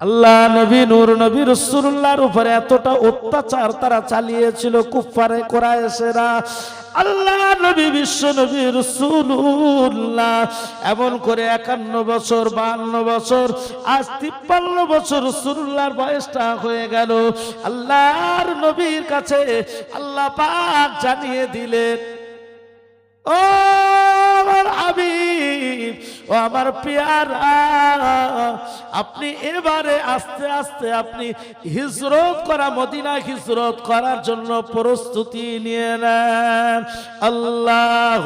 আল্লাহ নবী, নূর নবী রসুল্লাহর উপরে এতটা অত্যাচার তারা চালিয়েছিল কুফারে কোরআশেরা আল্লাহ নবী, বিশ্ব নবী রসুল্লাহ এমন করে একান্ন বছর, বান্ন বছর, আজ তিপ্পান্ন বছর রসুল্লাহর বয়সটা হয়ে গেল। আল্লাহর নবীর কাছে আল্লাহ পাক জানিয়ে দিলেন, ও আমার হাবিব ও আমার পেয়ারা আপনি এবারে আস্তে আস্তে আপনি হিজরত করা মদিনা হিজরত করার জন্য প্রস্তুতি নিয়ে নেন। আল্লাহ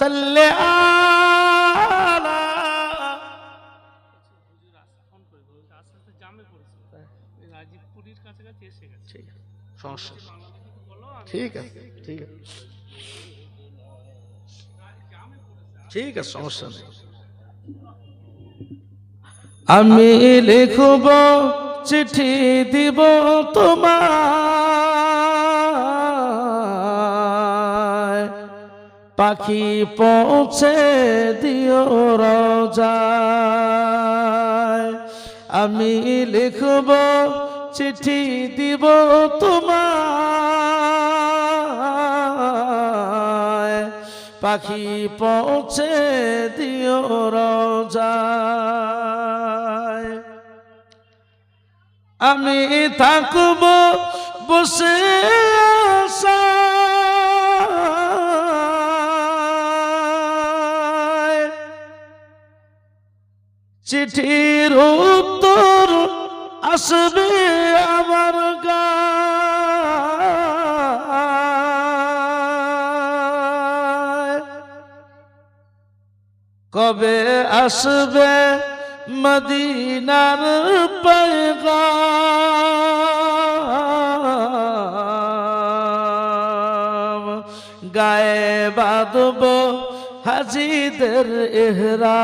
সাল্লে আলা ঠিক আছে। ঠিক আছে। ঠিক আছে, সমস্যা নেই। আমি লিখব, চিঠি দিব তোমার পাখি পৌঁছে দিও রোজায়। আমি লিখব, চিঠি দিব তোমার পাখি পৌঁছে দিও রোজায়। আমি থাকব বসে চিঠির উত্তর আসবে আমার কবে আসবে মদিনার পেগাম গায়ে বাঁধব হাজিদের এহরাম।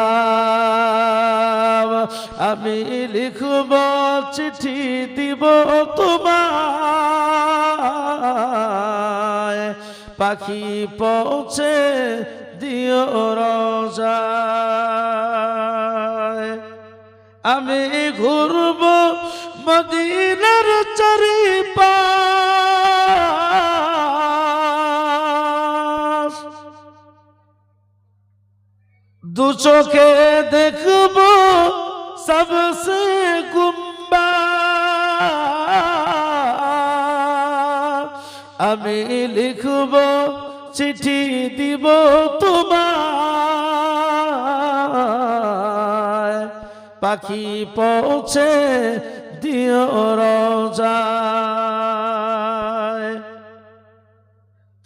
আমি লিখব চিঠি দিব তোমায়। পাখি পৌঁছে দিও রোজায় আমি ঘুরব মদিনার চারিপাশ। দু চোখে দেখব সবসে গুম্বা আমি লিখব, চিঠি দিব তোমার পাখি পৌঁছে দিও রোজায়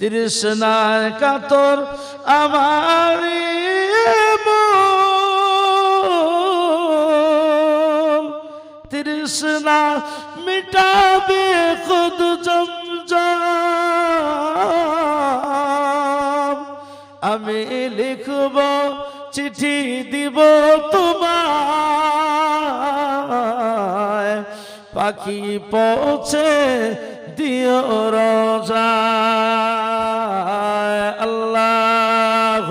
তৃষ্ণায় কাতর আমার। তৃষ্ণা মিটাবে খুদ আমি লিখব চিঠি দিব তোমার পাখি পৌঁছে দিও রোজায় আল্লাহ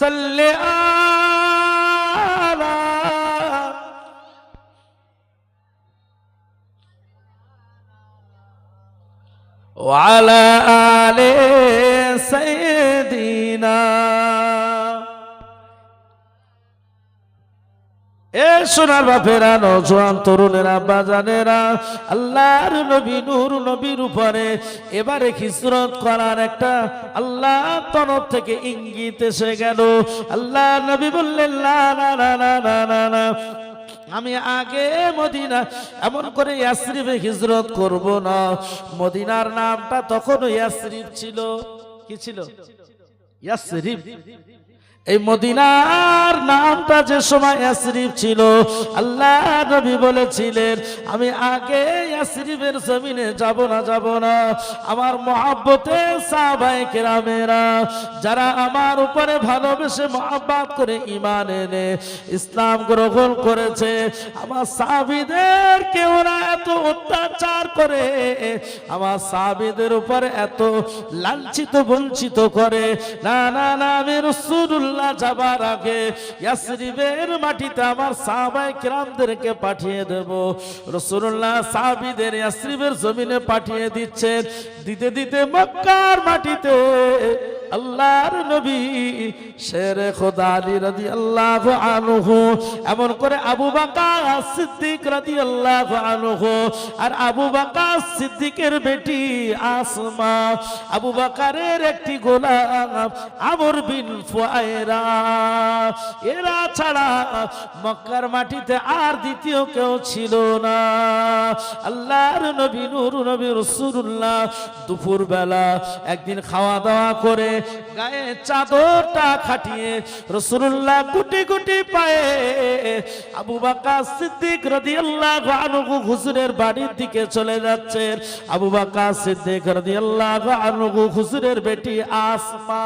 সাল্লে আলা وعلى آل سيدنا এ সোনার বাপেরা নজওয়ান তরুণেরা বাজানেরা আল্লাহর নবী নূর নবীর উপরে এবারে খিসরত করার একটা আল্লাহ তরফ থেকে ইঙ্গিত এসে গেল আল্লাহ নবী বললেন না না না না না না না আমি আগে মদিনা, এমন করে ইয়াসরিফে হিজরত করব না। মদিনার নামটা তখন ইয়াসরিফ ছিল। কি ছিল? ইয়াসরিফ। এই মদিনার নামটা যে সময় ইয়াসরিফ ছিল, আল্লাহ নবী বলেছিলেন, আমি আগে ইয়াসরিফের জমিনে যাব না যাব না। আমার মহাব্বতে সাহাবায়ে কেরামেরা, যারা আমার উপরে ভালোবেসে মহাব্বাত করে ইমান এনে ইসলাম গ্রহণ করেছে, আমার সাহাবীদের কেউ না এত অত্যাচার করে, আমার সাহাবীদের উপরে এত লাঞ্ছিত, বঞ্চিত করে। না না না, আমি রসুল্লাহ রসুল্লাহ যাবার আগে ইয়াসরিবের মাটিতে আমার সাহাবাই কিরামদেরকে পাঠিয়ে দেব। রসুল্লাহ সাহাবিদের ইয়াসরিবের জমিনে পাঠিয়ে দিচ্ছেন। দিতে দিতে মক্কার মাটিতে আল্লাহর নবী শের খোদা আলী আল্লাহ আনহু, এমন করে আবু বাকার সিদ্দিক রাদি আল্লাহ আনহু আর আবু বাকার সিদ্দিকের বেটি আসমা, আবু বাকারের একটি গোলাম আমর বিন ফুয়ায়রা এরা ছাড়া মক্কার মাটিতে আর দ্বিতীয় কেউ ছিল না। আল্লাহর নবী, নূর নবী রসুল্লাহ দুপুর বেলা একদিন খাওয়া দাওয়া করে গায়ে চাদরটা খাটিয়ে রসুল্লাহ গুটি গুটি পায়ে আবু বাকা সিদ্দিক রাদিয়াল্লাহু আনহু হুজুরের বাড়ির দিকে চলে যাচ্ছেন আবু বাকা সিদ্দিক রাদিয়াল্লাহু আনহু হুজুরের বেটি আসমা।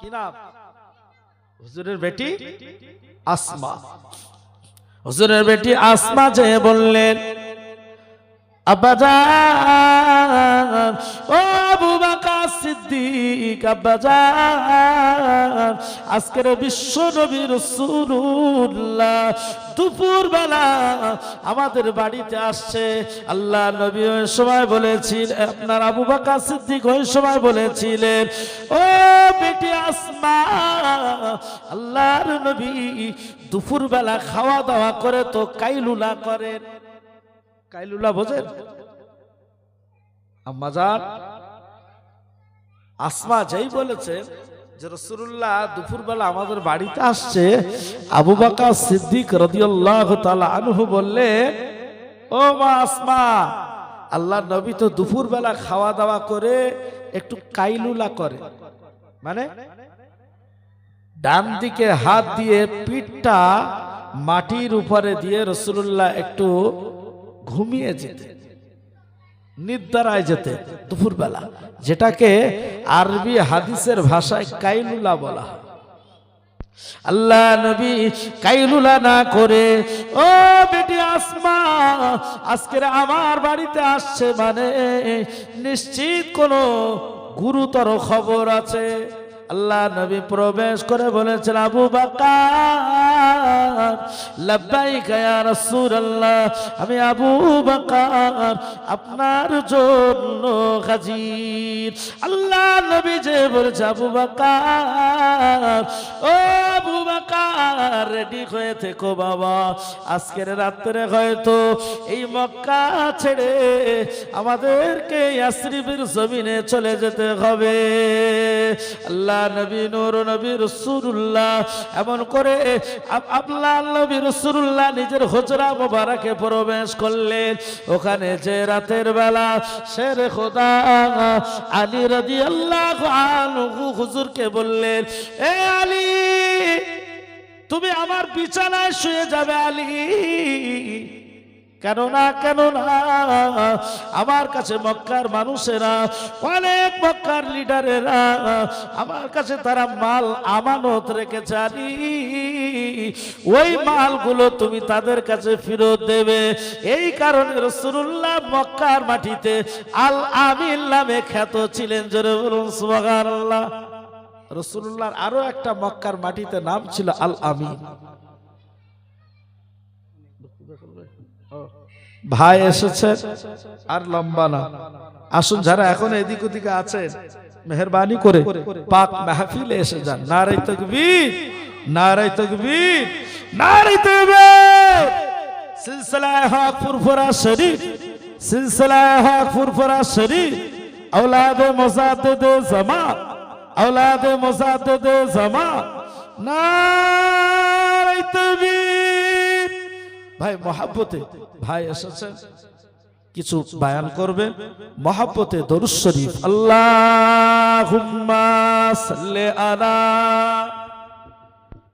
কি নাম? হুজুরের বেটি আসমা। হুজুরের বেটি আসমা যে বললেন আব্বাজান ও আবু বাকার সিদ্দিক আব্বাজান, আজকের বিশ্ব নবী রসুল্লাহ দুপুর বেলা আমাদের বাড়িতে আসছে। আল্লাহ নবী ওই সময় বলেছিলেন, আপনার আবু বাকার সিদ্দিক ওই সময় বলেছিলেন, ও বেটি আসমা, আল্লাহর নবী দুপুর বেলা খাওয়া দাওয়া করে তো কাইলুলা করেন। কাইলুলা বোঝেন? আম্মাজান আসমা যেই বলেছেন যে রসুল্লাহ দুপুরবেলা আমাদের বাড়িতে আসছে, আবু বাকা সিদ্দিক রদিয়াল্লাহু তাআলা আনহু বললে, ও মা আসমা আল্লাহ নবী তো দুপুরবেলা খাওয়া দাওয়া করে একটু কাইলুলা করে। মানে? ডান দিকে হাত দিয়ে পিঠটা মাটির উপরে দিয়ে রসুল্লাহ একটু ঘুমিয়ে যেতে নিদ্রায় যেতে, দুপুরবেলা, যেটাকে আরবি হাদিসের ভাষায় কাইলুলা বলা হয়। আল্লাহ নবী কাইলুলা না করে, ও বেটি আসমা, আজকের আমার বাড়িতে আসছে মানে নিশ্চিত কোনো গুরুতর খবর আছে। আল্লাহ নবী প্রবেশ করে বলেছেন, আবু বাকার, লাব্বাইক ইয়া রাসূলুল্লাহ, আমি আবু বাকার, আপনার জন্য হাজির। আল্লাহ নবী যে বলেছে, আবু বাকার, ও আবু রেডি হয়ে থেকো বাবা। আজকের রাত্রে হয়তো এই মক্কা ছেড়ে আমাদেরকে ইয়াসরিবের জমিনে চলে যেতে হবে। আল্লাহ নবী নূর, নবী রসুল্লাহ এমন করে আল্লাহ নবী রসুল্লাহ নিজের হজরা মোবারকে প্রবেশ করলেন। ওখানে যে রাতের বেলা শের খোদা আলী রাজি আল্লাহ হুজুরকে বললেন, এ আলী তুমি আমার বিছানায় শুয়ে যাবে, আলী। কেননা কেননা, আমার কাছে মক্কার মানুষেরা, অনেক মক্কার লিডারেরা, আমার কাছে তারা মাল আমানত রেখেছে, আলী। ওই মালগুলো তুমি তাদের কাছে ফেরত দেবে। এই কারণে রসুল্লাহ মক্কার মাটিতে আল আমিন নামে খ্যাত ছিলেন, জোরে বলুন সুবহানাল্লাহ। রসুল্লাহর আরও একটা মক্কার মাটিতে নাম ছিল আল আমি ভাই এসেছে আর লম্বা না। আসুন যারা এখন এদিক ওদিকে আছেন, মেহরবানি করে পাক মাহফিলে এসে যান। নারাই তকবীর নারাই তকবীর নারাই তকবীর। সিলসিলায় হক ফুরফুরা শরীফ, সিলসিলায় হক ফুরফুরা শরীফ। اولاد مزاد জামা اولاد مساتد زما নারাই তকবীর ভাই, মহাব্বতে ভাই এসেছেন কিছু বায়ান করবে। মহাব্বতে দরুদ আল্লাহ আল্লাহুম্মা সাল্লি আলা